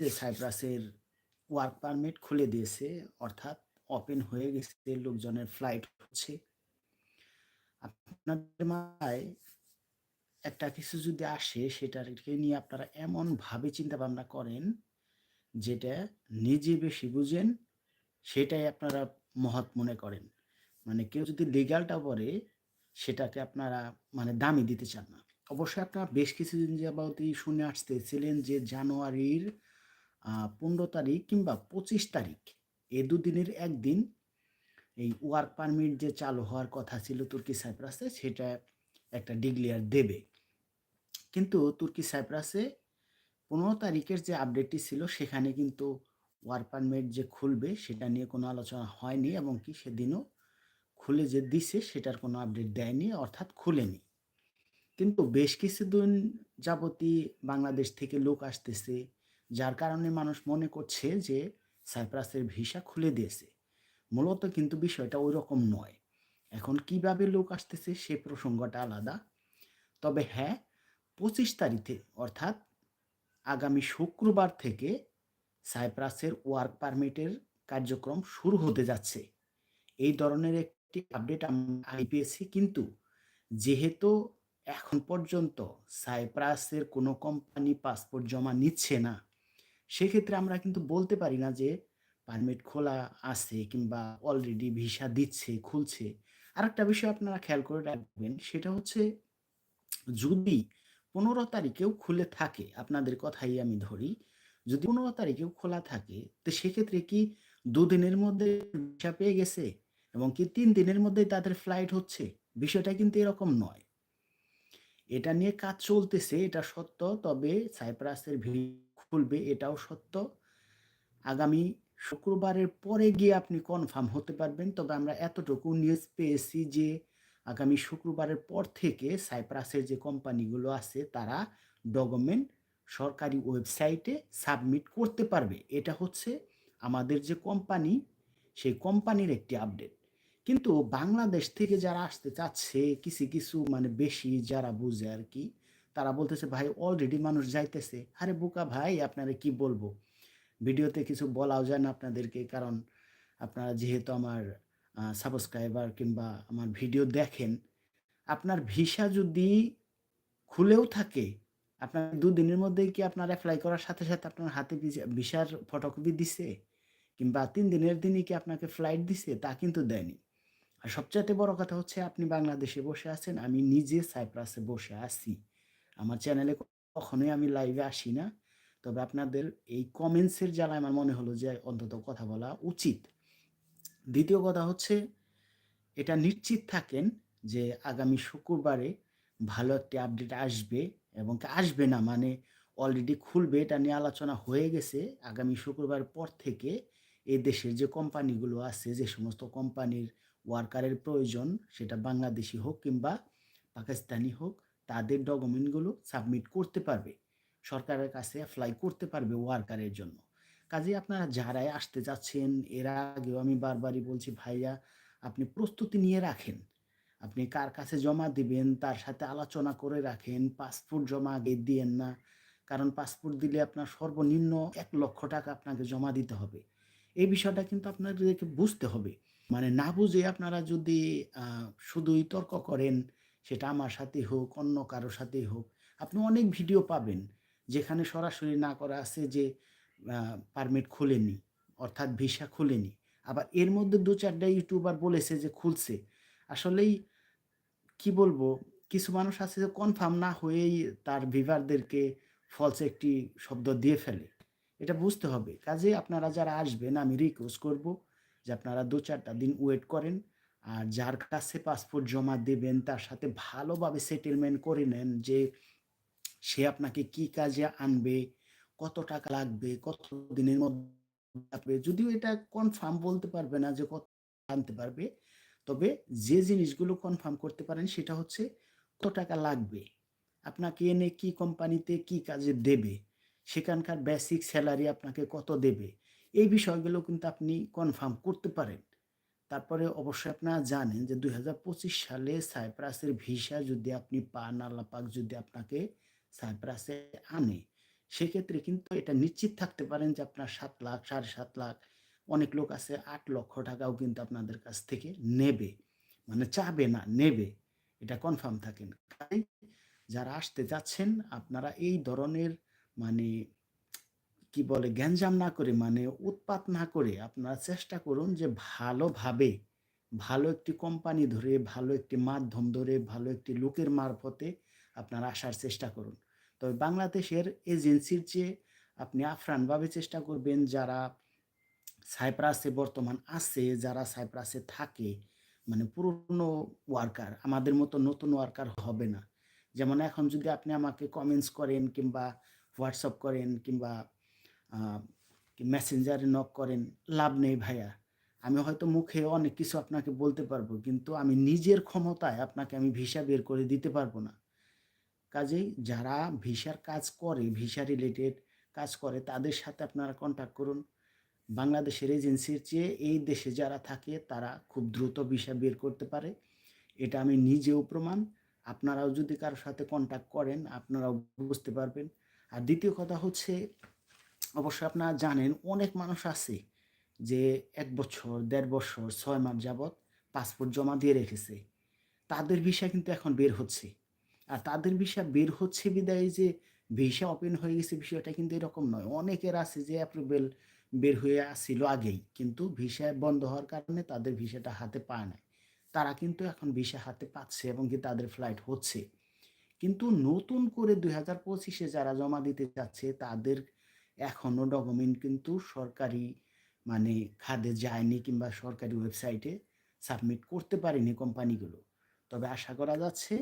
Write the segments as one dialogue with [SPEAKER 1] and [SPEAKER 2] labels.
[SPEAKER 1] যে সাইপ্রাসের work permit খুলে দিয়েছে, অর্থাৎ ওপেন হয়ে গেছে, লোকজনের ফ্লাইট হচ্ছে। আপনাদের মাথায় একটা কিছু যদি আসে, সেটাকে নিয়ে আপনারা এমনভাবে চিন্তা ভাবনা করেন, যেটা নিজে বেশি বুঝেন, সেটাই আপনারা মহৎ মনে করেন। মানে কেউ যদি লিগালটা পড়ে সেটাকে আপনারা মানে দামি দিতে চান না। অবশ্যই আপনারা বেশ কিছুদিন যাবতই শুনে আসতেছিলেন যে জানুয়ারির পনেরো তারিখ কিংবা পঁচিশ তারিখ। এ দুদিনের একদিন। এই ওয়ার্ক পারমিট যে চালু হওয়ার কথা ছিল তুর্কি সাইপ্রাসে, সেটা একটা ডিক্লেয়ার দেবে। কিন্তু তুর্কি সাইপ্রাসে পনেরো তারিখের যে আপডেটটি ছিল, সেখানে কিন্তু ওয়ার্ক পারমিট যে খুলবে, সেটা নিয়ে কোনো আলোচনা হয়নি এবং কি সেদিনও খুলে যে দিছে, সেটার কোনো আপডেট দেয়নি, অর্থাৎ খুলেনি। কিন্তু বেশ কিছুদিন যাবতই বাংলাদেশ থেকে লোক আসতেছে যার কারণে মানুষ মনে করছে যে সাইপ্রাসের ভিসা খুলে দিয়েছে। মূলত কিন্তু বিষয়টা ওই রকম নয়। এখন কীভাবে লোক আসতেছে সে প্রসঙ্গটা আলাদা। তবে হ্যাঁ পঁচিশ তারিখে অর্থাৎ আগামী শুক্রবার থেকে সাইপ্রাসের ওয়ার্ক পারমিটের কার্যক্রম শুরু হতে যাচ্ছে। এই ধরনের একটি আপডেট আমি পেয়েছি, কিন্তু যেহেতু এখন পর্যন্ত সাইপ্রাসের কোনো কোম্পানি পাসপোর্ট জমা নিচ্ছে না সেক্ষেত্রে আমরা কিন্তু বলতে পারি না যে পারমিট খোলা আছে কিংবা অলরেডি ভিসা দিচ্ছে, খুলছে। আর একটা বিষয় আপনারা খেয়াল করে রাখবেন, সেটা হচ্ছে যদি পনেরো তারিখেও খুলে থাকে, আপনাদের কথাই আমি ধরি, যদি পনেরো তারিখেও খোলা থাকে, তো সেক্ষেত্রে কি দুদিনের মধ্যে ভিসা পেয়ে গেছে এবং কি তিন দিনের মধ্যে তাদের ফ্লাইট হচ্ছে? বিষয়টা কিন্তু এরকম নয়। এটা নিয়ে কাজ চলতেছে, এটা সত্য, তবে সাইপ্রাসের ভিড় খুলবে এটাও সত্য। আগামী শুক্রবারের পরে গিয়ে আপনি কনফার্ম হতে পারবেন। তবে আমরা এতটুকু নিউজ পেয়েছি যে, আগামী শুক্রবারের পর থেকে সাইপ্রাসের যে কোম্পানিগুলো আছে, তারা ডকুমেন্ট সরকারি ওয়েবসাইটে সাবমিট করতে পারবে। এটা হচ্ছে আমাদের যে কোম্পানি সেই কোম্পানির একটি আপডেট কিন্তু বাংলাদেশ থেকে যারা আসতে চাচ্ছে, কিছু কিছু মানে বেশি যারা বুঝে আর কি তারা বলতেছে, ভাই অলরেডি মানুষ যাইতেছে। আরে বোকা ভাই, আপনারা কি বলব? ভিডিওতে কিছু বলাও যায় না আপনাদেরকে, কারণ আপনারা যেহেতু আমার সাবস্ক্রাইবার কিংবা আমার ভিডিও দেখেন, আপনার ভিসা যদি খুলেও থাকে, আপনার দুদিনের মধ্যেই কি আপনার অ্যাপ্লাই করার সাথে সাথে আপনার হাতে ভিসার ফটোকপি দিছে? কিংবা তিন দিনের দিনই কি আপনাকে ফ্লাইট দিছে? তা কিন্তু দেয়নি। আর সবচাইতে বড় কথা হচ্ছে, আপনি বাংলাদেশে বসে আছেন, আমি নিজে সাইপ্রাসে বসে আছি। আমার চ্যানেলে কখনোই আমি লাইভে আসি না। তবে আপনাদের এই কমেন্টসের জ্বালায় আমার মনে হলো যে অন্তত কথা বলা উচিত। দ্বিতীয় কথা হচ্ছে, এটা নিশ্চিত থাকেন যে আগামী শুক্রবারে ভালো একটি আপডেট আসবে এবং আসবে না মানে অলরেডি খুলবে, এটা নিয়ে আলোচনা হয়ে গেছে। আগামী শুক্রবার পর থেকে এই দেশের যে কোম্পানিগুলো আছে, যে সমস্ত কোম্পানির ওয়ার্কারের প্রয়োজন, সেটা বাংলাদেশি হোক কিংবা পাকিস্তানি হোক তাদের ডকুমেন্টগুলো সাবমিট করতে পারবে। সরকারের কাছে অ্যাপ্লাই করতে পারবে ওয়ার্কারের জন্য। কাজে আপনারা যারাই আসতে যাচ্ছেন, এর আগেও আমি বারবারই বলছি, ভাইয়া, আপনি প্রস্তুতি নিয়ে রাখেন। আপনি কার কাছে জমা দিবেন, তার সাথে আলোচনা করে রাখেন পাসপোর্ট জমা আগে দিয়েন না। কারণ পাসপোর্ট দিলে আপনার সর্বনিম্ন এক লক্ষ টাকা আপনাকে জমা দিতে হবে। এই বিষয়টা কিন্তু আপনাদেরকে বুঝতে হবে। মানে না বুঝে আপনারা যদি শুধুই তর্ক করেন সেটা আমার সাথে হোক, অন্য কারোর সাথেই হোক। আপনি অনেক ভিডিও পাবেন যেখানে সরাসরি না করা আছে যে পারমিট খুলেনি, অর্থাৎ ভিসা খুলেনি। আবার এর মধ্যে দু চারটা ইউটিউবার বলেছে যে খুলছে। আসলেই কি বলব, কিছু মানুষ আছে যে কনফার্ম না হয়েই তার ভিভারদেরকে ফলস একটি শব্দ দিয়ে ফেলে। এটা বুঝতে হবে। কাজে আপনারা যারা আসবেন, আমি রিকোয়েস্ট করব যে আপনারা দু চারটা দিন ওয়েট করেন। আর যার কাছে পাসপোর্ট জমা দেবেন, তার সাথে ভালোভাবে সেটেলমেন্ট করে নেন যে সে আপনাকে কি কাজে আনবে, কত টাকা লাগবে, কত দিনের মধ্যে যদিও এটা কনফার্ম বলতে পারবে না যে কত আনতে পারবে, তবে যে জিনিসগুলো কনফার্ম করতে পারেন সেটা হচ্ছে কত টাকা লাগবে, আপনাকে এনে কি কোম্পানিতে কি কাজে দেবে, সেখানকার বেসিক স্যালারি আপনাকে কত দেবে, এই বিষয়গুলো কিন্তু আপনি কনফার্ম করতে পারেন। তারপরে অবশ্যই আপনারা জানেন যে দুই হাজার পঁচিশ সালে সাইপ্রাসের ভিসা যদি আপনি পান আল্লাপাক যদি আপনাকে সাইপ্রাসে আনে, সেক্ষেত্রে কিন্তু এটা নিশ্চিত থাকতে পারেন যে আপনার সাত লাখ, সাড়ে সাত লাখ, অনেক লোক আছে আট লক্ষ টাকাও কিন্তু আপনাদের কাছ থেকে নেবে মানে চাবে না, নেবে, এটা কনফার্ম থাকেন। যারা আসতে যাচ্ছেন, আপনারা এই ধরনের মানে কি বলে, গ্যাঞ্জাম না করে মানে উৎপাত না করে আপনারা চেষ্টা করুন যে ভালোভাবে, ভালো একটি কোম্পানি ধরে, ভালো একটি মাধ্যম ধরে, ভালো একটি লোকের মারফতে আপনারা আসার চেষ্টা করুন। তবে বাংলাদেশের এজেন্সির চেয়ে আপনি আফরানভাবে চেষ্টা করবেন যারা সাইপ্রাসে বর্তমান আছে, যারা সাইপ্রাসে থাকে মানে পুরনো ওয়ার্কার, আমাদের মতো নতুন ওয়ার্কার হবে না। যেমন এখন যদি আপনি আমাকে কমেন্টস করেন কিংবা হোয়াটসঅ্যাপ করেন কিংবা মেসেঞ্জারে নক করেন, লাভ নেই ভাইয়া। আমি হয়তো মুখে অনেক কিছু আপনাকে বলতে পারব, কিন্তু আমি নিজের ক্ষমতায় আপনাকে আমি ভিসা বের করে দিতে পারব না। কাজেই যারা ভিসার কাজ করে ভিসা রিলেটেড কাজ করে, তাদের সাথে আপনারা কন্ট্যাক্ট করুন। বাংলাদেশের এজেন্সির চেয়ে এই দেশে যারা থাকে, তারা খুব দ্রুত ভিসা বের করতে পারে। এটা আমি নিজেও প্রমাণ। আপনারাও যদি কারোর সাথে কন্ট্যাক্ট করেন, আপনারাও বুঝতে পারবেন। আর দ্বিতীয় কথা হচ্ছে অবশ্যই আপনারা জানেন, অনেক মানুষ আছে যে এক বছর, দেড় বছর, ছয় মাস যাবৎ পাসপোর্ট জমা দিয়ে রেখেছে। তাদের ভিসা কিন্তু এখন বের হচ্ছে। আর তাদের ভিসা বের হচ্ছে বিদায় যে ভিসা ওপেন হয়ে গেছে, বিষয়টা কিন্তু এরকম নয়। অনেকের আছে যে অ্যাপ্রুভেল বের হয়ে আসছিল আগেই, কিন্তু ভিসা বন্ধ হওয়ার কারণে তাদের ভিসাটা হাতে পায় না তারা কিন্তু এখন ভিসা হাতে পাচ্ছে এবং কি তাদের ফ্লাইট হচ্ছে। কিন্তু নতুন করে দুই হাজার পঁচিশে যারা জমা দিতে যাচ্ছে, তাদের এখনও ডকুমেন্ট কিন্তু সরকারি মানে খাদে যায়নি কিংবা সরকারি ওয়েবসাইটে সাবমিট করতে পারেনি কোম্পানিগুলো। তবে আশা করা যাচ্ছে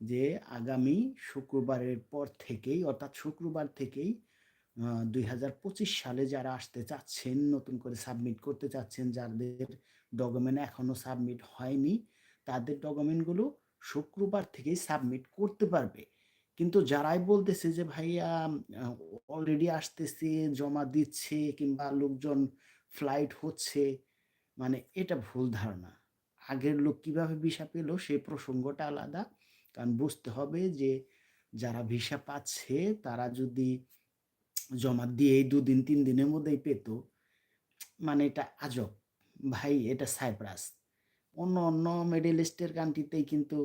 [SPEAKER 1] যে আগামী শুক্রবারের পর থেকেই, অর্থাৎ শুক্রবার থেকেই দুই হাজার পঁচিশ সালে যারা আসতে চাচ্ছেন, নতুন করে সাবমিট করতে চাচ্ছেন, যাদের ডকুমেন্ট এখনও সাবমিট হয়নি, তাদের ডকুমেন্টগুলো শুক্রবার থেকেই সাবমিট করতে পারবে। কিন্তু যারাই বলতেছে যে ভাইয়া অলরেডি আসতেছে, জমা দিচ্ছে কিংবা লোকজন ফ্লাইট হচ্ছে মানে এটা ভুল ধারণা। আগের লোক কীভাবে ভিসা পেল সেই প্রসঙ্গটা আলাদা, কারণ বুঝতে হবে যে যারা ভিসা পাচ্ছে তারা যদি জমা দিয়ে দুদিন, তিন দিনের মধ্যেই পেত মানে এটা আজব। ভাই, এটা সাইপ্রাস। অন্য অন্য মিডল ইস্টের কান্ট্রিতেই কিন্তু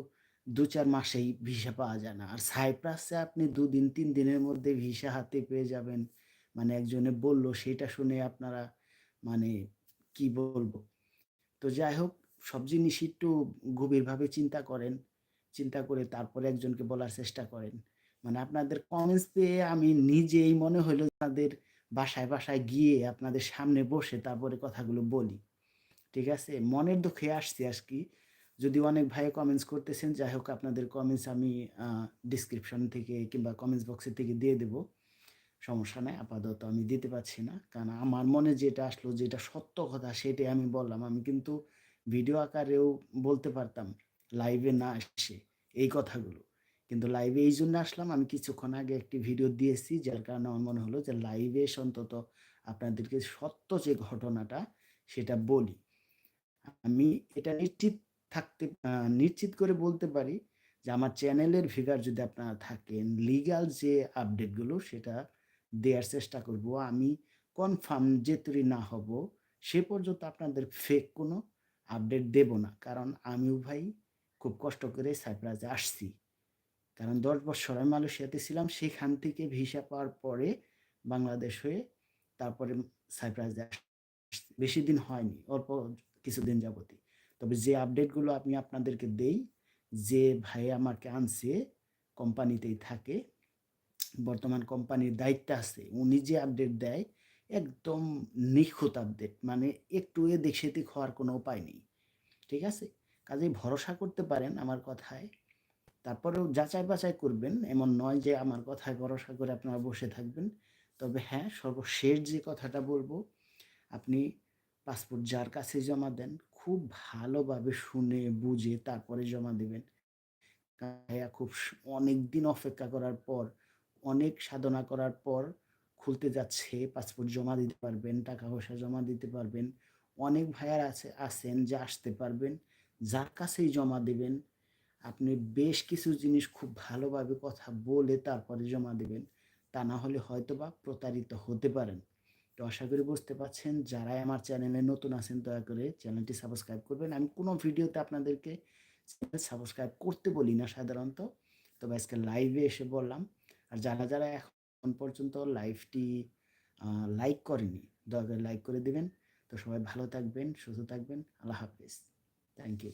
[SPEAKER 1] দু চার মাসেই ভিসা পাওয়া যায় না। আর সাইপ্রাসে আপনি দুদিন তিন দিনের মধ্যে ভিসা হাতে পেয়ে যাবেন। মানে একজনে বলল, সেটা শুনে আপনারা মানে কি বলব? তো যাই হোক, সব জিনিস একটু গভীরভাবে চিন্তা করেন। চিন্তা করে তারপরে একজনকে বলার চেষ্টা করেন। মানে আপনাদের কমেন্টস পেয়ে আমি নিজেই মনে হলো আপনাদের বাসায় বাসায় গিয়ে আপনাদের সামনে বসে তারপরে কথাগুলো বলি। ঠিক আছে? মনের দুঃখে আসছি আজকে। যদি অনেক ভাই কমেন্টস করতেছেন, যাই হোক আপনাদের কমেন্টস আমি ডিসক্রিপশন থেকে কিংবা কমেন্টস বক্সের থেকে দিয়ে দেব। সমস্যা নাই, আপাতত আমি দিতে পারছি না। কারণ আমার মনে যেটা আসলো, যেটা সত্য কথা সেটাই আমি বললাম। আমি কিন্তু ভিডিও আকারেও বলতে পারতাম লাইভে না এসে এই কথাগুলো। কিন্তু লাইভে এই জন্য আসলাম, আমি কিছুক্ষণ আগে একটি ভিডিও দিয়েছি, যার কারণে আমার মনে হলো যে লাইভে এসে অন্তত আপনাদেরকে সত্য যে ঘটনাটা, সেটা বলি। আমি এটা নিশ্চিত থাকতে নিশ্চিত করে বলতে পারি যে আমার চ্যানেলের ফিগার যদি আপনারা থাকেন লিগাল যে আপডেটগুলো সেটা দেওয়ার চেষ্টা করব। আমি কনফার্ম যে তৈরি না হব, সে পর্যন্ত আপনাদের ফেক কোনো আপডেট দেব না। কারণ আমিও ভাই খুব কষ্ট করে সাইপ্রাসে আসছি। কারণ দশ বছর আমি মালয়েশিয়াতে ছিলাম, সেখান থেকে ভিসা পাওয়ার পরে বাংলাদেশ হয়ে তারপরে সাইপ্রাসে বেশি দিন হয়নি, অল্প কিছুদিন যাবতই। তবে যে আপডেটগুলো আমি আপনাদেরকে দেই, যে ভাই আমাকে আনছে কোম্পানিতেই থাকে, বর্তমান কোম্পানির দায়িত্ব আছে, উনি যে আপডেট দেয়, একদম নিখুঁত আপডেট মানে একটু এদিক সেদিক হওয়ার কোনো উপায় নেই, ঠিক আছে? কাজেই ভরসা করতে পারেন আমার কথায়, তারপরেও যাচাই বাছাই করবেন, এমন নয় যে আমার কথায় ভরসা করে আপনারা বসে থাকবেন, তবে হ্যাঁ সর্বশেষ যে কথাটা বলব, আপনি পাসপোর্ট যার কাছে জমা দেন খুব ভালোভাবে শুনে, বুঝে তারপরে জমা দেবেন। ভাইয়া খুব অনেক দিন অপেক্ষা করার পর, অনেক সাধনা করার পর খুলতে যাচ্ছে, পাসপোর্ট জমা দিতে পারবেন, টাকা পয়সা জমা দিতে পারবেন। অনেক ভাইয়ার আছে, আছেন যে আসতে পারবেন, যার কাছেই জমা দেবেন। আপনি বেশ কিছু জিনিস খুব ভালোভাবে কথা বলে তারপরে জমা দেবেন। তা না হলে হয়তোবা প্রতারিত হতে পারেন। তো আশা করি বুঝতে পারছেন। যারাই আমার চ্যানেলে নতুন আছেন, দয়া করে চ্যানেলটি সাবস্ক্রাইব করবেন। আমি কোনো ভিডিওতে আপনাদেরকে সাবস্ক্রাইব করতে বলি না সাধারণত। তবে আজকে লাইভে এসে বললাম। আর যারা যারা এখন পর্যন্ত লাইভটি লাইক করেনি, দয়া করে লাইক করে দিবেন। তো সবাই ভালো থাকবেন, সুস্থ থাকবেন। আল্লাহ হাফিজ। Thank you